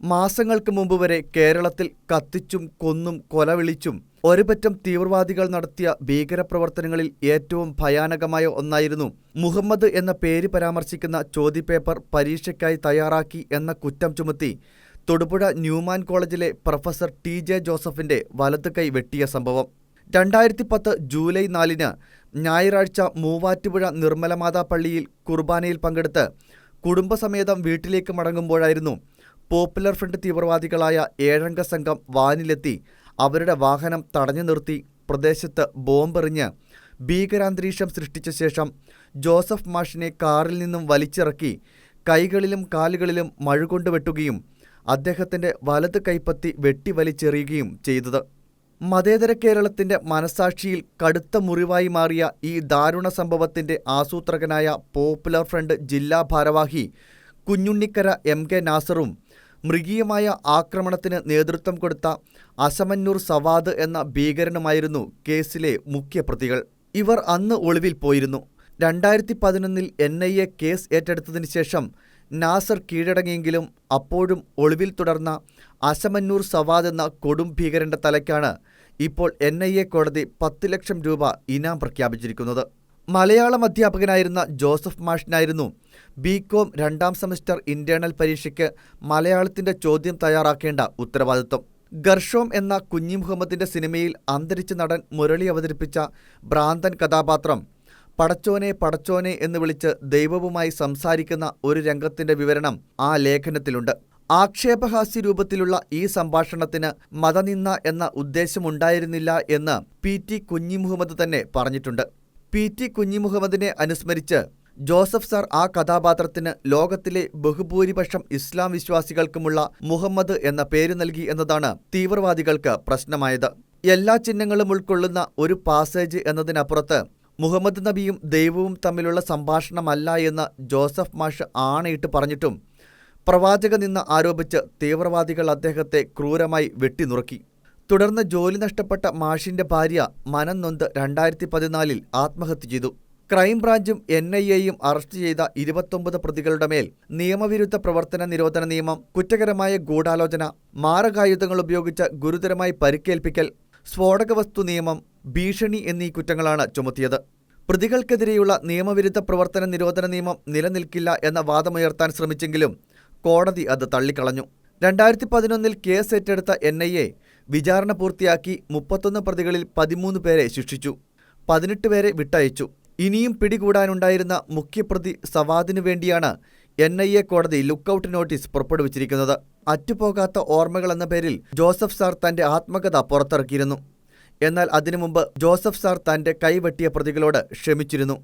മാസങ്ങൾക്ക് മുമ്പ് വരെ കേരളത്തിൽ കത്തിച്ചും കൊന്നും കൊലവിളിച്ചും ഒരുപറ്റം തീവ്രവാദികൾ നടത്തിയ ഭീകരപ്രവർത്തനങ്ങളിൽ ഏറ്റവും ഭയാനകമായ ഒന്നായിരുന്നു മുഹമ്മദ് എന്ന പേര് പരാമർശിക്കുന്ന ചോദ്യപേപ്പർ പരീക്ഷയ്ക്കായി തയ്യാറാക്കി എന്ന കുറ്റം ചുമത്തി തൊടുപുഴ ന്യൂമാൻ കോളേജിലെ പ്രൊഫസർ ടി ജെ ജോസഫിന്റെ വലത് കൈ വെട്ടിയ സംഭവം. രണ്ടായിരത്തി പത്ത് ജൂലൈ നാലിന് ഞായറാഴ്ച മൂവാറ്റുപുഴ നിർമ്മലമാതാ പള്ളിയിൽ കുർബാനയിൽ പങ്കെടുത്ത് കുടുംബസമേതം വീട്ടിലേക്ക് മടങ്ങുമ്പോഴായിരുന്നു പോപ്പുലർ ഫ്രണ്ട് തീവ്രവാദികളായ ഏഴംഗ സംഘം വാനിലെത്തി. അവരുടെ വാഹനം തടഞ്ഞു നിർത്തി. പ്രദേശത്ത് ബോംബെറിഞ്ഞ് ഭീകരാന്തരീക്ഷം സൃഷ്ടിച്ച ശേഷം ജോസഫ് മാഷിനെ കാറിൽ നിന്നും വലിച്ചിറക്കി കൈകളിലും കാലുകളിലും മഴുകൊണ്ട് വെട്ടുകയും അദ്ദേഹത്തിന്റെ വലത് കൈപ്പത്തി വെട്ടിവലിച്ചെറിയുകയും ചെയ്തത്. മതേതര കേരളത്തിന്റെ മനസാക്ഷിയിൽ കടുത്ത മുറിവായി മാറിയ ഈ ദാരുണ സംഭവത്തിന്റെ ആസൂത്രകനായ പോപ്പുലർ ഫ്രണ്ട് ജില്ലാ ഭാരവാഹി കുഞ്ഞുണ്ണിക്കര എം കെ നാസറും മൃഗീയമായ ആക്രമണത്തിന് നേതൃത്വം കൊടുത്ത അസമന്നൂർ സവാദ് എന്ന ഭീകരനുമായിരുന്നു കേസിലെ മുഖ്യപ്രതികൾ. ഇവർ അന്ന് ഒളിവിൽ പോയിരുന്നു. രണ്ടായിരത്തി പതിനൊന്നിൽ എൻ ഐ എ കേസ് ഏറ്റെടുത്തതിന് ശേഷം നാസർ കീഴടങ്ങിയെങ്കിലും അപ്പോഴും ഒളിവിൽ തുടർന്ന അസമന്നൂർ സവാദ് എന്ന കൊടും ഭീകരന്റെ തലയ്ക്കാണ് ഇപ്പോൾ എൻ ഐ എ കോടതി പത്ത് ലക്ഷം രൂപ ഇനാം പ്രഖ്യാപിച്ചിരിക്കുന്നത്. മലയാളം അധ്യാപകനായിരുന്ന ജോസഫ് മാഷിനായിരുന്നു ബി കോം രണ്ടാം സെമസ്റ്റർ ഇന്റേണൽ പരീക്ഷയ്ക്ക് മലയാളത്തിന്റെ ചോദ്യം തയ്യാറാക്കേണ്ട ഉത്തരവാദിത്വം. ഗർഷോം എന്ന കുഞ്ഞി മുഹമ്മദിന്റെ സിനിമയിൽ അന്തരിച്ച നടൻ മുരളി അവതരിപ്പിച്ച ഭ്രാന്തൻ കഥാപാത്രം. പടച്ചോനെ പടച്ചോനെ എന്ന് വിളിച്ച് ദൈവവുമായി സംസാരിക്കുന്ന ഒരു രംഗത്തിന്റെ വിവരണം ആ ലേഖനത്തിലുണ്ട്. ആക്ഷേപഹാസ്യ രൂപത്തിലുള്ള ഈ സംഭാഷണത്തിന് മതനിന്ന എന്ന ഉദ്ദേശമുണ്ടായിരുന്നില്ല എന്ന് പി ടി കുഞ്ഞി മുഹമ്മദ് തന്നെ പറഞ്ഞിട്ടുണ്ട്. പി ടി കുഞ്ഞിമുഹമ്മദിനെ അനുസ്മരിച്ച് ജോസഫ് സാർ ആ കഥാപാത്രത്തിന് ലോകത്തിലെ ബഹുഭൂരിപക്ഷം ഇസ്ലാം വിശ്വാസികൾക്കുമുള്ള മുഹമ്മദ് എന്ന പേര് നൽകി എന്നതാണ് തീവ്രവാദികൾക്ക് പ്രശ്നമായത്. എല്ലാ ചിഹ്നങ്ങളും ഉൾക്കൊള്ളുന്ന ഒരു പാസേജ് എന്നതിനപ്പുറത്ത് മുഹമ്മദ് നബിയും ദൈവവും തമ്മിലുള്ള സംഭാഷണമല്ല എന്ന് ജോസഫ് മാഷ് ആണയിട്ട് പറഞ്ഞിട്ടും പ്രവാചക നിന്ന് ആരോപിച്ച് തീവ്രവാദികൾ അദ്ദേഹത്തെ ക്രൂരമായി വെട്ടിനുറുക്കി. തുടർന്ന് ജോലി നഷ്ടപ്പെട്ട മാഷിന്റെ ഭാര്യ മനം നൊന്ത് രണ്ടായിരത്തി പതിനാലിൽ ആത്മഹത്യ ചെയ്തു. ക്രൈംബ്രാഞ്ചും എൻ ഐ എയും അറസ്റ്റ് ചെയ്ത ഇരുപത്തൊമ്പത് പ്രതികളുടെ മേൽ നിയമവിരുദ്ധ പ്രവർത്തന നിരോധന നിയമം കുറ്റകരമായ ഗൂഢാലോചന മാരകായുധങ്ങൾ ഉപയോഗിച്ച് ഗുരുതരമായി പരിക്കേൽപ്പിക്കൽ സ്ഫോടക വസ്തു നിയമം ഭീഷണി എന്നീ കുറ്റങ്ങളാണ് ചുമത്തിയത്. പ്രതികൾക്കെതിരെയുള്ള നിയമവിരുദ്ധ പ്രവർത്തന നിരോധന നിയമം നിലനിൽക്കില്ല എന്ന വാദമുയർത്താൻ ശ്രമിച്ചെങ്കിലും കോടതി അത് തള്ളിക്കളഞ്ഞു. രണ്ടായിരത്തി പതിനൊന്നിൽ കേസ് ഏറ്റെടുത്ത എൻ ഐ എ വിചാരണ പൂർത്തിയാക്കി മുപ്പത്തൊന്ന് പ്രതികളിൽ പതിമൂന്ന് പേരെ ശിക്ഷിച്ചു. പതിനെട്ട് പേരെ വിട്ടയച്ചു. ഇനിയും പിടികൂടാനുണ്ടായിരുന്ന മുഖ്യപ്രതി സവാദിനു വേണ്ടിയാണ് എൻ ഐ എ കോടതി ലുക്കൌട്ട് നോട്ടീസ് പുറപ്പെടുവിച്ചിരിക്കുന്നത്. അറ്റുപോകാത്ത ഓർമ്മകൾ എന്ന പേരിൽ ജോസഫ് സാർ തന്റെ ആത്മകഥ പുറത്തിറക്കിയിരുന്നു. എന്നാൽ അതിനു മുമ്പ് ജോസഫ് സാർ തന്റെ കൈവെട്ടിയ പ്രതികളോട് ക്ഷമിച്ചിരുന്നു.